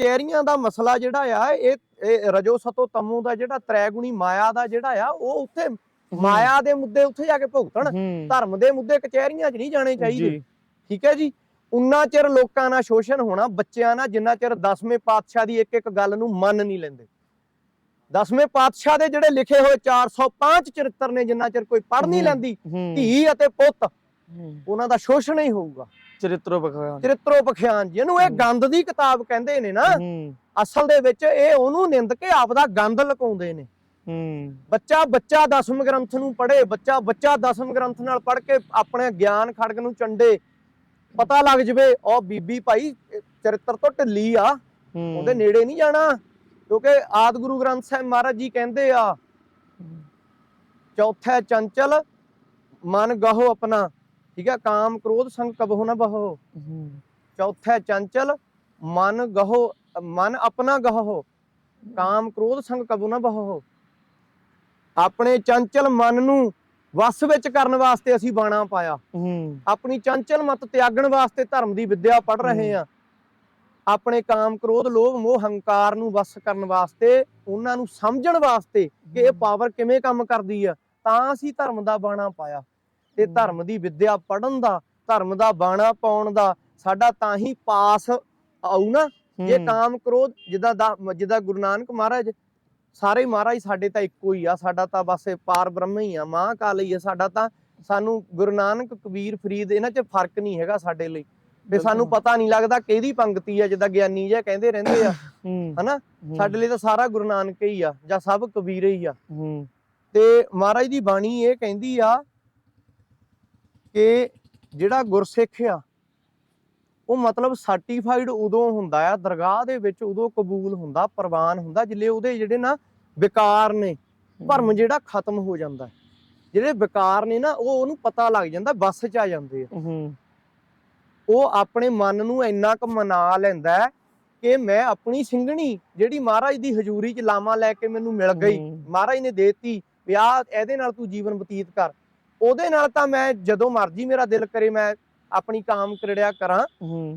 ਕਚਹਿਰੀਆਂ ਦਾ ਮਸਲਾ ਜਿਹੜਾ ਆ ਇਹ ਇਹ ਰਜੋ ਸਤੋ ਤਮੋ ਦਾ ਜਿਹੜਾ ਤ੍ਰੈਗੁਣੀ ਮਾਇਆ ਦਾ ਜਿਹੜਾ ਆ ਉਹ ਉੱਥੇ ਮਾਇਆ ਦੇ ਮੁੱਦੇ ਉੱਥੇ ਜਾ ਕੇ ਭੁਗਤਣ ਧਰਮ ਦੇ ਮੁੱਦੇ ਕਚਹਿਰੀਆਂ 'ਚ ਨਹੀਂ ਜਾਣੇ ਚਾਹੀਦੇ। ਠੀਕ ਹੈ ਜੀ? ਉਨਾ ਚਿਰ ਲੋਕਾਂ ਨਾਲ ਸ਼ੋਸ਼ਣ ਹੋਣਾ ਬੱਚਿਆਂ ਨਾਲ ਜਿੰਨਾ ਚਿਰ 10ਵੇਂ ਪਾਤਸ਼ਾਹ ਦੀ ਇੱਕ ਇੱਕ ਗੱਲ ਨੂੰ ਮੰਨ ਨਹੀਂ ਲੈਂਦੇ। 10ਵੇਂ ਪਾਤਸ਼ਾਹ ਦੇ ਜਿਹੜੇ ਲਿਖੇ ਹੋਏ 405 ਚਰਿੱਤਰ ਨੇ ਜਿੰਨਾ ਚਿਰ ਕੋਈ ਪੜ੍ਹ ਨਹੀਂ। ਲੈਂਦੀ ਧੀ ਅਤੇ ਪੁੱਤ। ਉਹਨਾਂ ਦਾ ਸ਼ੋਸ਼ਣ ਹੀ ਹੋਊਗਾ। ਚਰਿੱਤਰੋ ਬਖਵਾਨ ਚਰਿੱਤਰੋ ਪਖਿਆਨ ਜਿਹਨੂੰ ਇਹ। ਗੰਦ ਦੀ ਕਿਤਾਬ ਕਹਿੰਦੇ ਨੇ ਨਾ। ਅਸਲ ਦੇ ਵਿੱਚ ਇਹ ਉਹਨੂੰ ਨਿੰਦ ਕੇ ਆਪਦਾ ਗੰਦ ਲਕਾਉਂਦੇ ਨੇ। ਹੂੰ। ਬੱਚਾ ਬੱਚਾ ਦਸਮ ਗ੍ਰੰਥ ਨੂੰ ਪੜ੍ਹੇ। ਬੱਚਾ ਬੱਚਾ ਦਸਮ ਗ੍ਰੰਥ ਨਾਲ ਪੜ੍ਹ ਕੇ ਆਪਣੇ ਗਿਆਨ ਖੜਗ ਨੂੰ ਚੰਡੇ। ਪਤਾ ਲੱਗ ਜਵੇ ਉਹ ਬੀਬੀ ਭਾਈ ਚਰਿੱਤਰ ਤੋਂ ਢਿੱਲੀ ਆ। ਉਹਦੇ ਨੇੜੇ ਨਹੀਂ ਜਾਣਾ। ਕਿਉਂਕਿ ਆਦ ਗੁਰੂ ਗ੍ਰੰਥ ਸਾਹਿਬ ਮਹਾਰਾਜ ਜੀ ਕਹਿੰਦੇ ਆ ਚੌਥਾ ਚੰਚਲ ਮਨ ਗਹੋ ਆਪਣਾ। ਠੀਕ ਹੈ ਕਾਮ ਕ੍ਰੋਧ ਸੰਗ ਕਬਹੁ ਨਾ ਬਹੋ। ਚੌਥਾ ਚੰਚਲ ਮਨ ਗਹੋ ਮਨ ਆਪਣਾ ਗਹੋ। ਕਾਮ ਕ੍ਰੋਧ ਸੰਗ ਕਬਹੁ ਨਾ ਬਹੋ। ਆਪਣੇ ਚੰਚਲ ਮਨ ਨੂੰ ਵਸ ਵਿੱਚ ਕਰਨ ਵਾਸਤੇ ਅਸੀਂ ਬਾਣਾ ਪਾਇਆ। ਆਪਣੀ ਚੰਚਲ ਮਤ ਤਿਆਗਣ ਵਾਸਤੇ ਧਰਮ ਦੀ ਵਿੱਦਿਆ ਪੜ ਰਹੇ ਆ ਆਪਣੇ ਕਾਮ ਕ੍ਰੋਧ ਲੋਭ ਮੋਹ ਹੰਕਾਰ ਨੂੰ ਵਸ ਕਰਨ ਵਾਸਤੇ ਉਹਨਾਂ ਨੂੰ ਸਮਝਣ ਵਾਸਤੇ ਕਿ ਇਹ ਪਾਵਰ ਕਿਵੇਂ ਕੰਮ ਕਰਦੀ ਆ ਤਾਂ ਅਸੀਂ ਧਰਮ ਦਾ ਬਾਣਾ ਪਾਇਆ। ਤੇ। ਧਰਮ ਦੀ ਵਿੱਦਿਆ ਪੜਨ ਦਾ ਧਰਮ ਦਾ ਬਾਣਾ ਪਾਉਣ ਦਾ ਸਾਡਾ ਤਾਂ ਹੀ ਪਾਸ ਆਉ ਨਾ ਜੇ। ਕਾਮ ਕ੍ਰੋਧ ਜਿੱਦਾਂ ਦਾ ਜਿੱਦਾਂ ਗੁਰੂ ਨਾਨਕ ਮਹਾਰਾਜ ਸਾਰੇ ਮਹਾਰਾਜ ਸਾਡੇ ਤਾਂ ਇੱਕੋ ਹੀ ਆ ਸਾਡਾ ਤਾਂ ਬਸ ਪਾਰ ਬ੍ਰਹਮ ਹੀ ਆ ਮਾਂ ਕਾਲ ਹੀ ਆ ਸਾਡਾ ਤਾਂ ਸਾਨੂੰ ਗੁਰੂ ਨਾਨਕ ਕਬੀਰ ਫਰੀਦ ਇਹਨਾਂ 'ਚ ਫ਼ਰਕ ਨਹੀਂ ਹੈਗਾ ਸਾਡੇ ਲਈ ਵੀ ਸਾਨੂੰ। ਪਤਾ ਨਹੀਂ ਲੱਗਦਾ ਕਿਹਦੀ ਪੰਕਤੀ ਆ ਜਿੱਦਾਂ ਗਿਆਨੀ ਜਿਹਾ ਕਹਿੰਦੇ ਰਹਿੰਦੇ ਆ ਹਨਾ? ਸਾਡੇ ਲਈ ਤਾਂ ਸਾਰਾ ਗੁਰੂ ਨਾਨਕ ਹੀ ਆ ਜਾਂ ਸਭ ਕਬੀਰ ਹੀ ਆ ਤੇ ਮਹਾਰਾਜ ਦੀ ਬਾਣੀ ਇਹ ਕਹਿੰਦੀ ਆ ਕਿ ਜਿਹੜਾ ਗੁਰਸਿੱਖ ਆ ਉਹ ਮਤਲਬ ਸਰਟੀਫਾਈਡ ਉਦੋਂ ਹੁੰਦਾ ਆ ਦਰਗਾਹ ਦੇ ਵਿੱਚ ਉਦੋਂ ਕਬੂਲ ਹੁੰਦਾ ਪ੍ਰਵਾਨ ਹੁੰਦਾ ਜਿੱਲੇ ਉਹਦੇ ਜਿਹੜੇ ਨਾ ਵਿਕਾਰ ਨੇ ਭਰਮ ਜਿਹੜਾ ਖਤਮ ਹੋ ਜਾਂਦਾ। ਜਿਹੜੇ ਵਿਕਾਰ ਨੇ ਨਾ ਉਹ ਉਹਨੂੰ ਪਤਾ ਲੱਗ ਜਾਂਦਾ ਬਸ ਚ ਆ ਜਾਂਦੇ ਆ ਉਹ ਆਪਣੇ ਮਨ ਨੂੰ ਇੰਨਾ ਕੁ ਮਨਾ ਲੈਂਦਾ ਕਿ ਮੈਂ ਆਪਣੀ ਸਿੰਘਣੀ ਜਿਹੜੀ ਮਹਾਰਾਜ ਦੀ ਹਜ਼ੂਰੀ 'ਚ ਲਾਮਾ ਲੈ ਕੇ ਮੈਨੂੰ ਮਿਲ ਗਈ। ਮਹਾਰਾਜ ਨੇ ਦੇਤੀ ਵੀ ਆਹ ਇਹਦੇ ਨਾਲ ਤੂੰ ਜੀਵਨ ਬਤੀਤ ਕਰ ਉਹਦੇ ਨਾਲ ਤਾਂ ਮੈਂ ਜਦੋਂ ਮਰਜ਼ੀ ਮੇਰਾ ਦਿਲ ਕਰੇ ਮੈਂ ਆਪਣੀ ਕਾਮ ਕਿਰੜਿਆ ਕਰਾਂ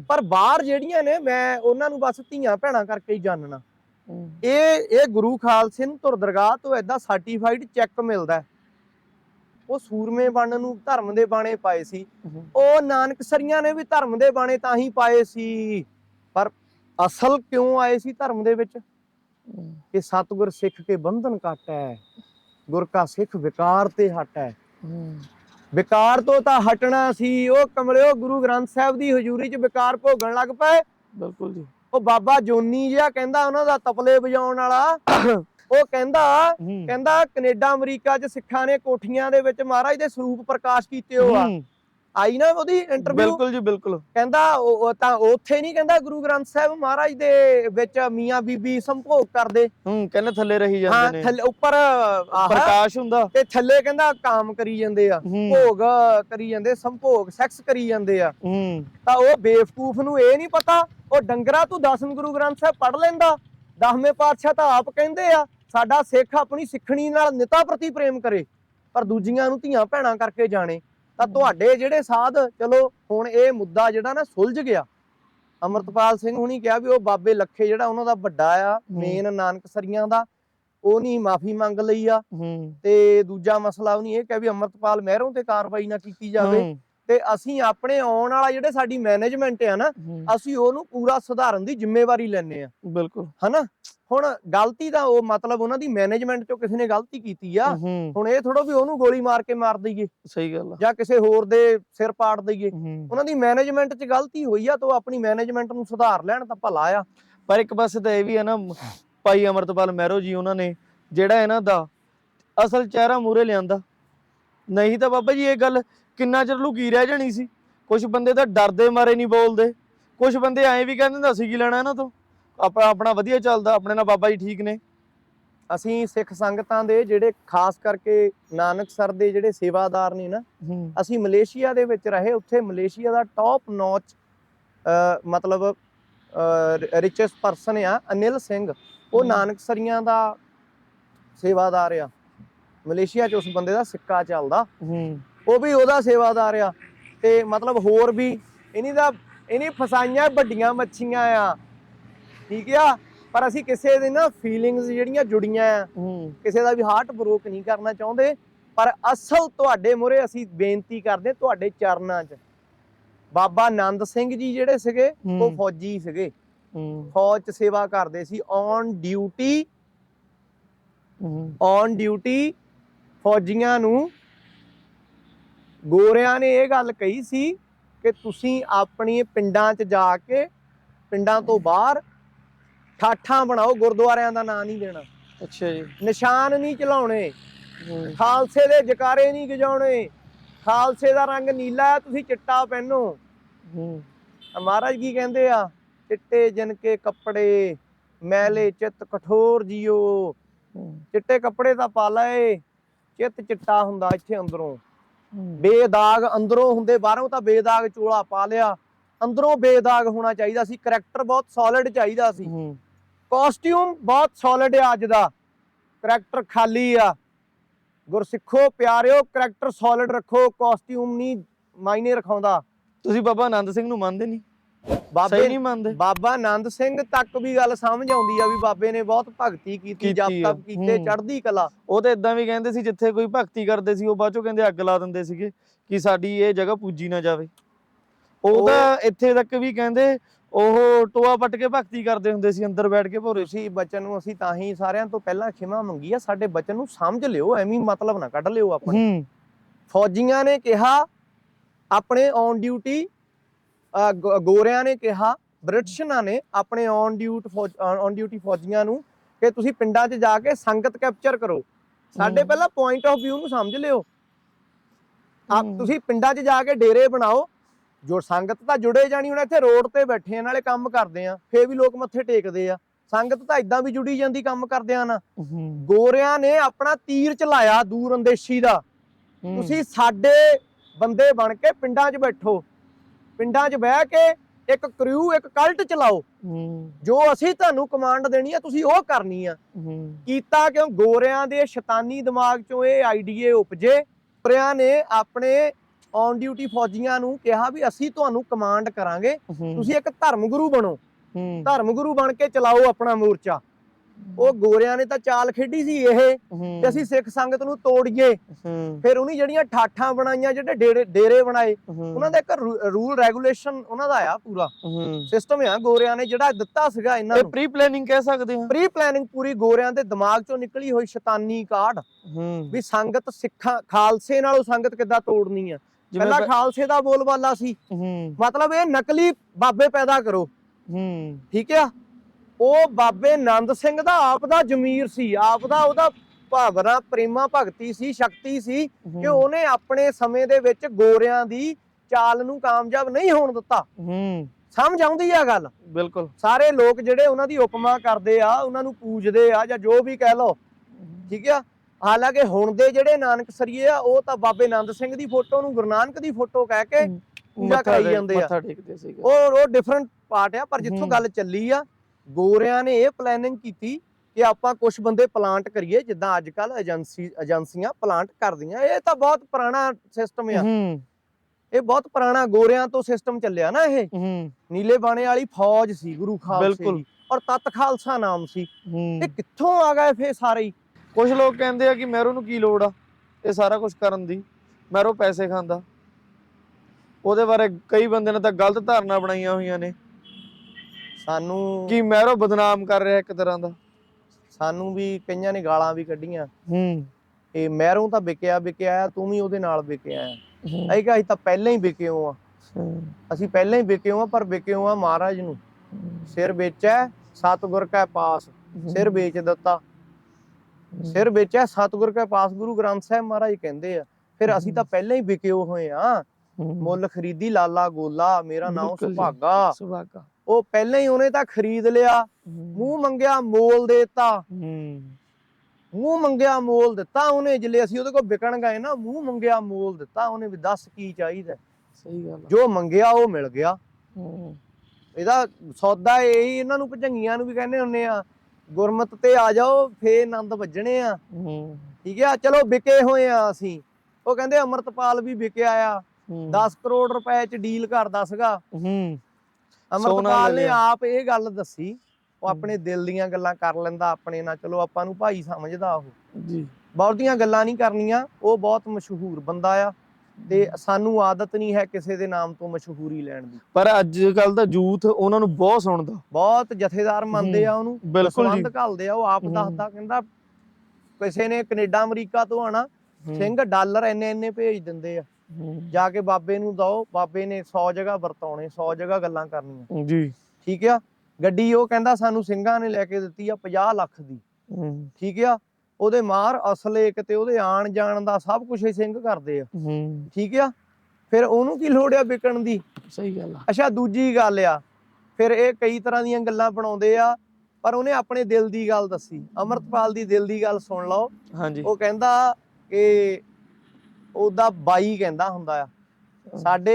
ਪਰ ਬਾਹਰ ਜਿਹੜੀਆਂ ਨੇ ਮੈਂ ਉਹਨਾਂ ਨੂੰ ਬਸ ਧੀਆਂ ਭੈਣਾਂ ਕਰਕੇ ਹੀ ਜਾਣਨਾ। ਇਹ ਇਹ ਗੁਰੂ ਖਾਲਸੇ ਨੂੰ ਧੁਰ ਦਰਗਾਹ ਤੋਂ ਐਦਾਂ ਸਰਟੀਫਾਈਡ ਚੈੱਕ ਮਿਲਦਾ। ਉਹ ਸੂਰਮੇ ਬਣਨ ਨੂੰ ਧਰਮ ਦੇ ਬਾਣੇ ਪਾਏ ਸੀ। ਉਹ ਨਾਨਕ ਸਰੀਆਂ ਨੇ ਵੀ ਧਰਮ ਦੇ ਬਾਣੇ ਤਾਂ ਹੀ ਪਾਏ ਸੀ ਪਰ ਅਸਲ ਕਿਉਂ ਆਏ ਸੀ ਧਰਮ ਦੇ ਵਿੱਚ। ਕਿ ਸਤਿਗੁਰ ਸਿੱਖ ਕੇ ਬੰਧਨ ਕਾਟੈ ਗੁਰ ਕਾ ਸਿੱਖ ਵਿਕਾਰ ਤੇ ਹਟੈ ਹੂੰ ਵਿਕਾਰ ਤੋਂ ਤਾਂ ਹਟਣਾ ਸੀ ਉਹ ਕਮਲਿਓ ਗੁਰੂ ਗ੍ਰੰਥ ਸਾਹਿਬ ਦੀ ਹਜ਼ੂਰੀ 'ਚ ਵਿਕਾਰ ਭੋਗਣ ਲੱਗ ਪਏ। ਬਿਲਕੁਲ ਜੀ। ਉਹ ਬਾਬਾ ਜੋਨੀ ਜਿਹਾ ਕਹਿੰਦਾ ਉਹਨਾਂ ਦਾ ਤਪਲੇ ਵਜਾਉਣ ਵਾਲਾ। ਉਹ ਕਹਿੰਦਾ ਕਹਿੰਦਾ ਕੈਨੇਡਾ ਅਮਰੀਕਾ 'ਚ ਸਿੱਖਾਂ ਨੇ ਕੋਠੀਆਂ ਦੇ ਵਿੱਚ ਮਹਾਰਾਜ ਦੇ ਸਰੂਪ ਪ੍ਰਕਾਸ਼ ਕੀਤੇ ਹੋ। ਆ। ਆਈ ਨਾ ਉਹਦੀ ਇੰਟਰਵਿਊ ਬਿਲਕੁਲ ਜੀ ਬਿਲਕੁਲ। ਕਹਿੰਦਾ ਤਾਂ ਉੱਥੇ ਨਹੀਂ ਕਹਿੰਦਾ ਗੁਰੂ ਗ੍ਰੰਥ ਸਾਹਿਬ ਮਹਾਰਾਜ ਦੇ ਵਿੱਚ ਮੀਆਂ ਬੀਬੀ ਸੰਭੋਗ ਕਰਦੇ। ਹੂੰ ਕਹਿੰਦੇ ਥੱਲੇ ਰਹੀ ਹਾਂ ਜਾਂਦੇ ਨੇ। ਥੱਲੇ ਉੱਪਰ ਪ੍ਰਕਾਸ਼ ਹੁੰਦਾ। ਤੇ ਥੱਲੇ ਕਹਿੰਦਾ ਕਾਮ ਕਰੀ ਜਾਂਦੇ ਆ। ਹੂੰ। ਭੋਗ ਕਰੀ ਜਾਂਦੇ ਸੰਭੋਗ ਸੈਕਸ ਕਰੀ ਜਾਂਦੇ ਆ। ਹੂੰ। ਤਾਂ ਉਹ ਬੇਵਕੂਫ ਨੂੰ ਇਹ ਨਹੀਂ ਪਤਾ ਉਹ ਡੰਗਰਾ ਤੂੰ ਦਸਮ ਗੁਰੂ ਗ੍ਰੰਥ ਸਾਹਿਬ ਪੜ ਲੈਂਦਾ। ਦਸਵੇਂ ਪਾਤਸ਼ਾਹ ਤਾਂ ਆਪ ਕਹਿੰਦੇ ਆ ਸਾਡਾ ਸਿੱਖ ਆਪਣੀ ਸਿੱਖਣੀ ਨਾਲ ਨਿਤਾ ਪ੍ਰਤੀ ਪ੍ਰੇਮ ਕਰੇ ਪਰ ਦੂਜੀਆਂ ਨੂੰ ਧੀਆਂ ਭੈਣਾਂ ਕਰਕੇ ਜਾਣੇ। ਤਾਂ ਤੁਹਾਡੇ ਜਿਹੜੇ ਸਾਧ ਚਲੋ ਹੁਣ ਇਹ ਮੁੱਦਾ ਜਿਹੜਾ ਨਾ ਸੁਲਝ ਗਿਆ। ਅਮਰਤਪਾਲ ਸਿੰਘ ਹੁਣੀ ਕਿਹਾ ਵੀ ਉਹ ਬਾਬੇ ਲੱਖੇ ਜਿਹੜਾ ਉਹਨਾਂ ਦਾ ਵੱਡਾ ਆ ਮੇਨ ਨਾਨਕ ਸਰੀਆਂ ਦਾ ਉਹ ਨਹੀਂ ਮਾਫੀ ਮੰਗ ਲਈ ਆ। ਤੇ ਦੂਜਾ ਮਸਲਾ ਉਹ ਨਹੀਂ ਇਹ ਕਿਹਾ ਵੀ ਅਮਰਤਪਾਲ ਮਹਿਰੋਂ ਤੇ ਕਾਰਵਾਈ ਨਾ ਕੀਤੀ ਜਾਵੇ। ਤੇ ਅਸੀਂ ਆਪਣੇ ਆਉਣ ਵਾਲਾ ਜਿਹੜੇ ਸਾਡੀ ਮੈਨੇਜਮੈਂਟ ਆ ਨਾ ਅਸੀਂ ਉਹਨੂੰ ਪੂਰਾ ਸੁਧਾਰਨ ਦੀ ਜ਼ਿੰਮੇਵਾਰੀ ਲੈਣੇ ਆ। ਬਿਲਕੁਲ। ਹਨਾ? ਹੁਣ ਗਲਤੀ ਤਾਂ ਉਹ ਮਤਲਬ ਉਹਨਾਂ ਦੀ ਮੈਨੇਜਮੈਂਟ ਚੋਂ ਕਿਸੇ ਨੇ ਗਲਤੀ ਕੀਤੀ ਆ ਹੁਣ ਇਹ ਥੋੜੋ ਵੀ ਉਹਨੂੰ ਗੋਲੀ ਮਾਰ ਕੇ ਮਾਰ ਦਈਏ। ਸਹੀ ਗੱਲ ਆ। ਜਾਂ ਕਿਸੇ ਹੋਰ ਦੇ ਸਿਰ ਪਾੜ ਦਈਏ। ਉਹਨਾਂ ਦੀ ਮੈਨੇਜਮੈਂਟ 'ਚ ਗਲਤੀ ਹੋਈ ਆ ਤਾਂ ਉਹ ਆਪਣੀ ਮੈਨੇਜਮੈਂਟ ਨੂੰ ਸੁਧਾਰ ਲੈਣ ਤਾਂ ਭਲਾ ਆ। ਪਰ ਇੱਕ ਪਾਸੇ ਤਾਂ ਇਹ ਵੀ ਹੈ ਨਾ ਭਾਈ ਅਮਰਤਪਾਲ ਮਹਿਰੋ ਜੀ ਉਹਨਾਂ ਨੇ ਜਿਹੜਾ ਇਹਨਾਂ ਦਾ ਅਸਲ ਚਿਹਰਾ ਮੂਰੇ ਲਿਆਂਦਾ। ਨਹੀਂ ਤਾਂ ਬਾਬਾ ਜੀ ਇਹ ਗੱਲ ਕਿੰਨਾ ਚਿਰ ਲੁਕੀ ਰਹਿ ਜਾਣੀ ਸੀ? ਕੁਝ ਬੰਦੇ ਤਾਂ ਡਰਦੇ ਮਾਰੇ ਨਹੀਂ ਬੋਲਦੇ। ਕੁਝ ਬੰਦੇ ਐਂ ਵੀ ਕਹਿੰਦੇ ਅਸੀਂ ਕੀ ਲੈਣਾ ਇਹਨਾਂ ਤੋਂ? ਆਪਣਾ ਆਪਣਾ ਵਧੀਆ ਚੱਲਦਾ ਆਪਣੇ ਨਾਲ ਬਾਬਾ ਜੀ ਠੀਕ ਨੇ। ਅਸੀਂ ਸਿੱਖ ਸੰਗਤਾਂ ਦੇ ਜਿਹੜੇ ਖਾਸ ਕਰਕੇ ਨਾਨਕਸਰ ਦੇ ਜਿਹੜੇ ਸੇਵਾਦਾਰ ਨੇ ਨਾ ਅਸੀਂ ਮਲੇਸ਼ੀਆ ਦੇ ਵਿੱਚ ਰਹੇ। ਉੱਥੇ ਮਲੇਸ਼ੀਆ ਦਾ ਟੌਪ ਨੌਚ ਮਤਲਬ ਰਿਚੈਸਟ ਪਰਸਨ ਆ ਅਨਿਲ ਸਿੰਘ। ਉਹ। ਨਾਨਕਸਰੀਆਂ ਦਾ ਸੇਵਾਦਾਰ ਆ। ਮਲੇਸ਼ੀਆ 'ਚ ਉਸ ਬੰਦੇ ਦਾ ਸਿੱਕਾ ਚੱਲਦਾ। ਹੂੰ। ਉਹ ਵੀ ਉਹਦਾ ਸੇਵਾਦਾਰ ਆ। ਤੇ ਮਤਲਬ ਹੋਰ ਵੀ ਇਨੀ ਦਾ ਇਨੀ ਫਸਾਈਆਂ ਵੱਡੀਆਂ ਮੱਛੀਆਂ ਆ। ਠੀਕ ਆ? ਪਰ ਅਸੀਂ ਕਿਸੇ ਦੇ ਨਾ ਫੀਲਿੰਗਸ ਜਿਹੜੀਆਂ ਜੁੜੀਆਂ ਆ ਕਿਸੇ ਦਾ ਵੀ ਹਾਰਟ ਬਰੋਕ ਨਹੀਂ ਕਰਨਾ ਚਾਹੁੰਦੇ। ਪਰ ਅਸਲ ਤੁਹਾਡੇ ਮੂਹਰੇ ਅਸੀਂ ਬੇਨਤੀ ਕਰਦੇ ਤੁਹਾਡੇ ਚਰਨਾਂ 'ਚ। ਬਾਬਾ ਆਨੰਦ ਸਿੰਘ ਜੀ ਜਿਹੜੇ ਸੀਗੇ ਉਹ। ਫੌਜੀ ਸੀਗੇ। ਫੌਜ 'ਚ ਸੇਵਾ ਕਰਦੇ ਸੀ। ਔਨ ਡਿਊਟੀ ਔਨ ਡਿਊਟੀ ਫੌਜੀਆਂ ਨੂੰ ਗੋਰਿਆਂ ਨੇ ਇਹ ਗੱਲ ਕਹੀ ਸੀ ਕਿ ਤੁਸੀਂ ਆਪਣੀ ਪਿੰਡਾਂ 'ਚ ਜਾ ਕੇ ਪਿੰਡਾਂ ਤੋਂ ਬਾਹਰ ਠਾਠਾਂ ਬਣਾਓ ਗੁਰਦੁਆਰਿਆਂ ਦਾ ਨਾਂ ਨਹੀਂ ਦੇਣਾ ਅੱਛਾ ਜੀ। ਨਿਸ਼ਾਨ ਨਹੀਂ ਚਲਾਉਣੇ ਖਾਲਸੇ ਦੇ ਜਕਾਰੇ ਨਹੀਂ ਗਜਾਉਣੇ ਖਾਲਸੇ ਦਾ ਰੰਗ ਨੀਲਾ ਹੈ ਤੁਸੀਂ ਚਿੱਟਾ ਪਹਿਨੋ। ਮਹਾਰਾਜ ਕੀ ਕਹਿੰਦੇ ਆ? ਚਿੱਟੇ ਜਨ ਕੇ ਕੱਪੜੇ ਮੈਲੇ ਚਿੱਤ ਕਠੋਰ ਜਿਓ। ਚਿੱਟੇ ਕੱਪੜੇ ਤਾਂ ਪਾ ਲਏ ਚਿੱਤ ਚਿੱਟਾ ਹੁੰਦਾ ਇੱਥੇ ਅੰਦਰੋਂ। ਬੇਦਾਗ ਅੰਦਰੋਂ ਹੁੰਦੇ ਬਾਹਰੋਂ ਤਾਂ ਬੇਦਾਗ ਚੋਲਾ ਪਾ ਲਿਆ। ਅੰਦਰੋਂ ਬੇਦਾਗ ਹੋਣਾ ਚਾਹੀਦਾ ਸੀ ਕਰੈਕਟਰ ਬਹੁਤ ਸੋਲਿਡ ਚਾਹੀਦਾ ਸੀ। ਕਾਸਟਿਊਮ ਬਹੁਤ ਸੋਲਿਡ ਆ ਅੱਜ ਦਾ। ਕਰੈਕਟਰ ਖਾਲੀ ਆ। ਗੁਰਸਿੱਖੋ ਪਿਆਰਿਓ ਕਰੈਕਟਰ ਸੋਲਿਡ ਰੱਖੋ ਕਾਸਟਿਊਮ ਨਹੀਂ ਮਾਇਨੇ ਰਖਾਉਂਦਾ। ਤੁਸੀਂ ਬਾਬਾ ਆਨੰਦ ਸਿੰਘ ਨੂੰ ਮੰਨਦੇ ਨਹੀਂ? ਬਾਬੇ ਨਹੀਂ ਮੰਨਦੇ। ਬਾਬਾ ਆਨੰਦ ਸਿੰਘ ਤੱਕ ਵੀ ਗੱਲ ਸਮਝ ਆਉਂਦੀ ਆ ਵੀ ਬਾਬੇ ਨੇ ਬਹੁਤ ਭਗਤੀ ਕੀਤੀ ਜਪ ਤਪ ਕੀਤੇ। ਚੜ੍ਹਦੀ ਕਲਾ। ਉਹ ਤਾਂ ਇਦਾਂ ਵੀ ਕਹਿੰਦੇ ਸੀ ਜਿੱਥੇ ਕੋਈ ਭਗਤੀ ਕਰਦੇ ਸੀ ਉਹ ਬਾਅਦ ਚੋਂ ਕਹਿੰਦੇ ਅੱਗ ਲਾ ਦਿੰਦੇ ਸੀਗੇ ਕਿ ਸਾਡੀ ਇਹ ਜਗ੍ਹਾ ਪੂਜੀ ਨਾ ਜਾਵੇ। ਉਹ ਤਾਂ ਇੱਥੇ ਤੱਕ ਵੀ ਕਹਿੰਦੇ ਉਹ ਟੋਆ ਪੱਟ ਕੇ ਭਗਤੀ ਕਰਦੇ ਹੁੰਦੇ ਸੀ ਅੰਦਰ ਬੈਠ ਕੇ ਭੋਰੇ। ਤੁਸੀਂ ਬੱਚਨ ਨੂੰ ਅਸੀਂ ਤਾਂ ਹੀ ਸਾਰਿਆਂ ਤੋਂ ਪਹਿਲਾਂ ਖਿਮਾ ਮੰਗੀ ਆ ਸਾਡੇ ਬੱਚਨ ਨੂੰ ਸਮਝ ਲਿਓ ਐਵੇਂ ਮਤਲਬ ਨਾ ਕੱਢ ਲਿਓ ਆਪਣੇ। ਫੌਜੀਆਂ ਨੇ ਕਿਹਾ ਆਪਣੇ ਔਨ ਡਿਊਟੀ ਗੋਰਿਆਂ ਨੇ ਕਿਹਾ ਬ੍ਰਿਟਿਸ਼ਨਾਂ ਨੇ ਆਪਣੇ ਔਨ ਡਿਊਟੀ ਔਨ ਡਿਊਟੀ ਫੌਜੀਆਂ ਨੂੰ ਕਿ ਤੁਸੀਂ ਪਿੰਡਾਂ 'ਚ ਜਾ ਕੇ ਸੰਗਤ ਕੈਪਚਰ ਕਰੋ। ਸਾਡੇ। ਪਹਿਲਾਂ ਪੁਆਇੰਟ ਆਫ View ਨੂੰ ਸਮਝ ਲਿਓ। ਆਪ। ਤੁਸੀਂ ਪਿੰਡਾਂ 'ਚ ਜਾ ਕੇ ਡੇਰੇ ਬਣਾਓ ਜੋ ਸੰਗਤ ਤਾਂ ਜੁੜੇ ਜਾਣੀ ਹੁਣ ਇੱਥੇ ਰੋਡ ਤੇ ਬੈਠੇ ਆ ਨਾਲੇ ਕੰਮ ਕਰਦੇ ਆ ਫੇਰ ਵੀ ਲੋਕ ਮੱਥੇ ਟੇਕਦੇ ਆ। ਸੰਗਤ ਤਾਂ ਇਦਾਂ ਵੀ ਜੁੜੀ ਜਾਂਦੀ ਕੰਮ ਕਰਦਿਆਂ ਨਾ ਹੂੰ। ਗੋਰਿਆਂ ਨੇ ਆਪਣਾ ਤੀਰ ਚਲਾਇਆ ਦੂਰ ਅੰਦੇਸ਼ੀ ਦਾ। ਤੁਸੀਂ ਸਾਡੇ ਬੰਦੇ ਬਣ ਕੇ ਪਿੰਡਾਂ 'ਚ ਬੈਠੋ। ਪਿੰਡਾਂ 'ਚ ਬਹਿ ਕੇ ਇੱਕ ਕ੍ਰਿਊ ਇੱਕ ਕਲਟ ਚਲਾਓ। ਜੋ ਅਸੀਂ ਤੁਹਾਨੂੰ ਕਮਾਂਡ ਦੇਣੀ ਆ ਤੁਸੀਂ ਉਹ ਕਰਨੀ ਆ। ਕੀਤਾ ਕਿਉਂ? ਗੋਰਿਆਂ ਦੇ ਸ਼ੈਤਾਨੀ ਦਿਮਾਗ 'ਚੋਂ ਇਹ ਆਈਡੀਏ ਉਪਜੇ। ਗੋਰਿਆਂ ਨੇ ਆਪਣੇ ਔਨ ਡਿਊਟੀ ਫੌਜੀਆਂ ਨੂੰ ਕਿਹਾ ਵੀ ਅਸੀਂ ਤੁਹਾਨੂੰ ਕਮਾਂਡ ਕਰਾਂਗੇ। ਤੁਸੀਂ ਇੱਕ ਧਰਮ ਗੁਰੂ ਬਣੋ। ਧਰਮ ਗੁਰੂ ਬਣ ਕੇ ਚਲਾਓ ਆਪਣਾ ਮੋਰਚਾ। ਉਹ ਗੋਰਿਆਂ ਨੇ ਤਾਂ ਚਾਲ ਖੇਡੀ ਸੀ ਇਹ ਕਿ ਅਸੀਂ ਸਿੱਖ ਸੰਗਤ ਨੂੰ ਤੋੜੀਏ। ਫਿਰ ਉਹਨੀ ਜਿਹੜੀਆਂ ਠਾਠਾਂ ਬਣਾਈਆਂ ਜਿਹੜੇ ਡੇਰੇ ਡੇਰੇ ਬਣਾਏ ਉਹਨਾਂ ਦਾ ਇੱਕ ਰੂਲ ਰੈਗੂਲੇਸ਼ਨ ਉਹਨਾਂ ਦਾ ਆ ਪੂਰਾ। ਸਿਸਟਮ ਆ ਗੋਰਿਆਂ ਨੇ ਜਿਹੜਾ ਦਿੱਤਾ ਸੀਗਾ ਇਹਨਾਂ ਇਹ ਨੂੰ। ਪ੍ਰੀ ਪਲੈਨਿੰਗ ਕਹਿ ਸਕਦੇ ਹਾਂ? ਪ੍ਰੀ ਪਲੈਨਿੰਗ ਪੂਰੀ ਗੋਰਿਆਂ ਦੇ ਦਿਮਾਗ ਚੋਂ ਨਿਕਲੀ ਹੋਈ ਸ਼ੈਤਾਨੀ ਕਾਢ। ਵੀ ਸੰਗਤ ਸਿੱਖਾਂ ਖਾਲਸੇ ਨਾਲੋਂ ਸੰਗਤ ਕਿੱਦਾਂ ਤੋੜਨੀ ਆ? ਪਹਿਲਾਂ ਖਾਲਸੇ ਦਾ ਬੋਲਬਾਲਾ ਸੀ। ਮਤਲਬ ਇਹ ਨਕਲੀ ਬਾਬੇ ਪੈਦਾ ਕਰੋ। ਹੂੰ। ਠੀਕ ਆ? ਉਹ ਬਾਬੇ ਆਨੰਦ ਸਿੰਘ ਦਾ ਆਪ ਦਾ ਜ਼ਮੀਰ ਸੀ ਆਪ ਦਾ ਉਹਦਾ ਭਾਵਨਾ ਪ੍ਰੇਮਾ ਭਗਤੀ ਸੀ ਸ਼ਕਤੀ ਸੀ ਕਿ ਉਹਨੇ ਆਪਣੇ ਸਮੇਂ ਦੇ ਵਿੱਚ ਗੋਰਿਆਂ ਦੀ ਚਾਲ ਨੂੰ ਕਾਮਯਾਬ ਨਹੀਂ ਹੋਣ ਦਿੱਤਾ। ਹੂੰ। ਸਮਝ ਆਉਂਦੀ ਆ ਗੱਲ? ਬਿਲਕੁਲ। ਸਾਰੇ ਲੋਕ ਜਿਹੜੇ ਉਹਨਾਂ ਦੀ ਉਪਮਾ ਕਰਦੇ ਆ ਉਹਨਾਂ ਨੂੰ ਪੂਜਦੇ ਆ ਜਾਂ ਜੋ ਵੀ ਕਹਿ ਲਓ ਠੀਕ ਆ? ਹਾਲਾਂਕਿ ਹੁਣ ਦੇ ਜਿਹੜੇ ਨਾਨਕ ਸਰੀਏ ਆ ਉਹ ਤਾਂ ਬਾਬੇ ਆਨੰਦ ਸਿੰਘ ਦੀ ਫੋਟੋ ਨੂੰ ਗੁਰੂ ਨਾਨਕ ਦੀ ਫੋਟੋ ਕਹਿ ਕੇ ਪੂਜਾ ਕਰਾਈ ਜਾਂਦੇ ਆ। ਉਹ ਉਹ ਡਿਫਰੈਂਟ ਪਾਰਟ ਆ ਪਰ ਜਿੱਥੋਂ। ਗੱਲ ਚੱਲੀ ਆ ਗੋਰਿਆਂ ਨੇ ਇਹ ਪਲੈਨਿੰਗ ਕੀਤੀ ਕਿ ਆਪਾਂ ਕੁਝ ਬੰਦੇ ਪਲਾਂਟ ਕਰੀਏ ਜਿੱਦਾਂ ਅੱਜ ਕੱਲ ਏਜੰਸੀ ਏਜੰਸੀਆਂ ਪਲਾਂਟ ਕਰਦੀਆਂ। ਇਹ ਤਾਂ ਬਹੁਤ ਪੁਰਾਣਾ ਸਿਸਟਮ ਆ। ਇਹ ਬਹੁਤ ਪੁਰਾਣਾ ਗੋਰਿਆਂ ਤੋਂ ਸਿਸਟਮ ਚੱਲਿਆ ਨਾ ਇਹ। ਨੀਲੇ ਬਾਣੇ ਵਾਲੀ ਫੌਜ ਸੀ ਗੁਰੂ ਖਾਲਸੇ। ਦੀ। ਔਰ ਤਤ ਖਾਲਸਾ ਨਾਮ ਸੀ। ਇਹ ਕਿੱਥੋਂ ਆ ਗਏ ਫੇ ਸਾਰੇ? ਕੁਝ ਲੋਕ ਕਹਿੰਦੇ ਆ ਕਿ ਮਹਿਰੋ ਨੂੰ ਕੀ ਲੋੜ ਆ? ਇਹ ਸਾਰਾ ਕੁਝ ਕਰਨ ਦੀ। ਮਹਿਰੋ ਪੈਸੇ ਖਾਂਦਾ। ਉਹਦੇ ਬਾਰੇ ਕਈ ਬੰਦੇ ਨੇ ਤਾਂ ਗਲਤ ਧਾਰਨਾ ਬਣਾਈਆਂ ਹੋਈਆਂ ਨੇ। ਸਾਨੂੰ ਕਿ ਮਹਿਰੋ ਬਦਨਾਮ ਕਰ ਰਿਹਾ ਇੱਕ ਤਰ੍ਹਾਂ ਦਾ? ਸਾਨੂੰ ਵੀ ਕਈਆਂ ਨੇ ਗਾਲਾਂ ਵੀ ਕੱਢੀਆਂ। ਹੂੰ। ਇਹ ਮਹਿਰੋਂ ਤਾਂ ਵਿਕਿਆ ਵਿਕਿਆ ਆ ਤੂੰ ਵੀ ਉਹਦੇ ਨਾਲ ਵਿਕਿਆ ਆ। ਅਸੀਂ ਕਿਹਾ ਅਸੀਂ ਤਾਂ ਪਹਿਲਾਂ ਹੀ ਵਿਕਿਓ ਆ। ਅਸੀਂ ਪਹਿਲਾਂ ਹੀ ਵਿਕਿਓ ਆ ਪਰ ਵਿਕਿਓ ਆ ਮਹਾਰਾਜ ਨੂੰ। ਸਿਰ ਵੇਚੈ ਸਤਿਗੁਰ ਕੈ ਪਾਸ। ਸਿਰ ਵੇਚ ਦਿੱਤਾ। ਸਿਰ ਵੇਚੈ ਸਤਿਗੁਰ ਕੈ ਪਾਸ ਗੁਰੂ ਗ੍ਰੰਥ ਸਾਹਿਬ ਮਹਾਰਾਜ ਕਹਿੰਦੇ ਆ। ਫਿਰ ਅਸੀਂ ਤਾਂ ਪਹਿਲਾਂ ਹੀ ਵਿਕਿਓ ਹੋਏ ਆ। ਮੁੱਲ ਖਰੀਦੀ ਲਾਲਾ ਗੋਲਾ ਮੇਰਾ ਨਾਮ। ਸੁਭਾਗਾ। ਸੁਭਾਗਾ। ਉਹ ਪਹਿਲਾਂ ਹੀ ਉਹਨੇ ਤਾਂ ਖਰੀਦ ਲਿਆ। ਮੂੰਹ ਮੰਗਿਆ ਮੋਲ ਦੇਤਾ। ਮੂੰਹ ਮੰਗਿਆ ਮੋਲ ਦਿੱਤਾ ਉਹਨੇ ਜਿੱਲੇ ਅਸੀਂ ਉਹਦੇ ਕੋਲ ਵਿਕਣ ਗਏ ਨਾ ਮੂੰਹ ਮੰਗਿਆ ਮੋਲ ਦਿੱਤਾ ਉਹਨੇ ਵੀ ਦੱਸ ਕੀ ਚਾਹੀਦਾ। ਸਹੀ ਗੱਲ ਆ। ਜੋ ਮੰਗਿਆ ਉਹ ਮਿਲ ਗਿਆ। ਇਹਦਾ ਸੌਦਾ ਇਹੀ ਇਹਨਾਂ ਨੂੰ ਭਜੰਗੀਆਂ ਨੂੰ ਵੀ ਕਹਿੰਦੇ ਹੁੰਨੇ ਆ ਗੁਰਮਤ ਤੇ ਆ ਜਾਓ ਫੇ ਆਨੰਦ ਵੱਜਣੇ ਆ। ਠੀਕ ਆ ਚਲੋ ਵਿਕੇ ਹੋਏ ਆ ਅਸੀਂ। ਉਹ ਕਹਿੰਦੇ ਅਮਰਤਪਾਲ ਵੀ ਵਿਕਿਆ ਆ। 10 ਕਰੋੜ ਰੁਪਏ ਚ ਡੀਲ ਕਰਦਾ ਸੀਗਾ। ਹੂੰ ਅਮਰਤਪਾਲ ਨੇ। ਆਪ ਇਹ ਗੱਲ ਦੱਸੀ। ਉਹ ਆਪਣੇ ਦਿਲ ਦੀਆਂ ਗੱਲਾਂ ਕਰ ਲੈਂਦਾ ਆਪਣੇ ਨਾਲ। ਚਲੋ ਆਪਾਂ ਨੂੰ ਭਾਈ ਸਮਝਦਾ ਉਹ। ਜੀ। ਬਹੁਤੀਆਂ ਗੱਲਾਂ ਨਹੀਂ ਕਰਨੀਆਂ। ਉਹ ਬਹੁਤ ਮਸ਼ਹੂਰ ਬੰਦਾ ਆ ਤੇ ਸਾਨੂੰ ਆਦਤ ਨਹੀਂ ਹੈ ਕਿਸੇ ਦੇ ਨਾਮ ਤੋਂ ਮਸ਼ਹੂਰੀ ਲੈਣ ਦੀ। ਪਰ ਅੱਜ ਕੱਲ ਦਾ ਯੂਥ ਉਹਨਾਂ ਨੂੰ ਬਹੁਤ ਸੁਣਦਾ। ਬਹੁਤ ਜਥੇਦਾਰ ਮੰਨਦੇ ਆ ਉਹਨੂੰ। ਬਿਲਕੁਲ ਜੀ। ਘੱਲਦੇ ਆ। ਉਹ ਆਪ। ਦੱਸਦਾ ਕਹਿੰਦਾ ਕਿਸੇ ਨੇ ਕੈਨੇਡਾ ਅਮਰੀਕਾ ਤੋਂ ਆਣਾ ਸਿੰਘ ਡਾਲਰ ਇੰਨੇ ਇੰਨੇ ਭੇਜ ਦਿੰਦੇ ਆ। ਜਾ ਕੇ ਬਾਬੇ ਨੂੰ ਦਓ ਬਾਬੇ ਨੇ 100 ਜਗ੍ਹਾ ਵਰਤਾਉਣੇ 100 ਜਗ੍ਹਾ ਗੱਲਾਂ ਕਰਨੀਆਂ। ਜੀ। ਠੀਕ ਆ? ਗੱਡੀ ਉਹ ਕਹਿੰਦਾ ਸਾਨੂੰ ਸਿੰਘਾਂ ਨੇ ਲੈ ਕੇ ਦਿੱਤੀ ਆ 50 ਲੱਖ ਦੀ। ਠੀਕ ਆ? ਉਹਦੇ ਮਾਰ ਅਸਲੇ ਕਿਤੇ ਉਹਦੇ ਆਣ ਜਾਣ ਦਾ ਸਭ ਕੁਝ ਹੀ ਸਿੰਘ ਕਰਦੇ ਆ। ਠੀਕ ਆ? ਫਿਰ ਉਹਨੂੰ ਕੀ ਲੋੜ ਆ ਵਿਕਣ ਦੀ? ਸਹੀ ਗੱਲ ਆ। ਅੱਛਾ ਦੂਜੀ ਗੱਲ ਆ ਫਿਰ ਇਹ ਕਈ ਤਰ੍ਹਾਂ ਦੀਆਂ ਗੱਲਾਂ ਬਣਾਉਂਦੇ ਆ ਪਰ ਉਹਨੇ ਆਪਣੇ ਦਿਲ ਦੀ ਗੱਲ ਦੱਸੀ। ਅਮਰਤਪਾਲ ਦੀ ਦਿਲ ਦੀ ਗੱਲ ਸੁਣ ਲਓ। ਹਾਂਜੀ। ਉਹ ਕਹਿੰਦਾ ਕਿ ਉਹਦਾ ਬਾਈ ਕਹਿੰਦਾ ਹੁੰਦਾ ਆ। ਸਾਡੇ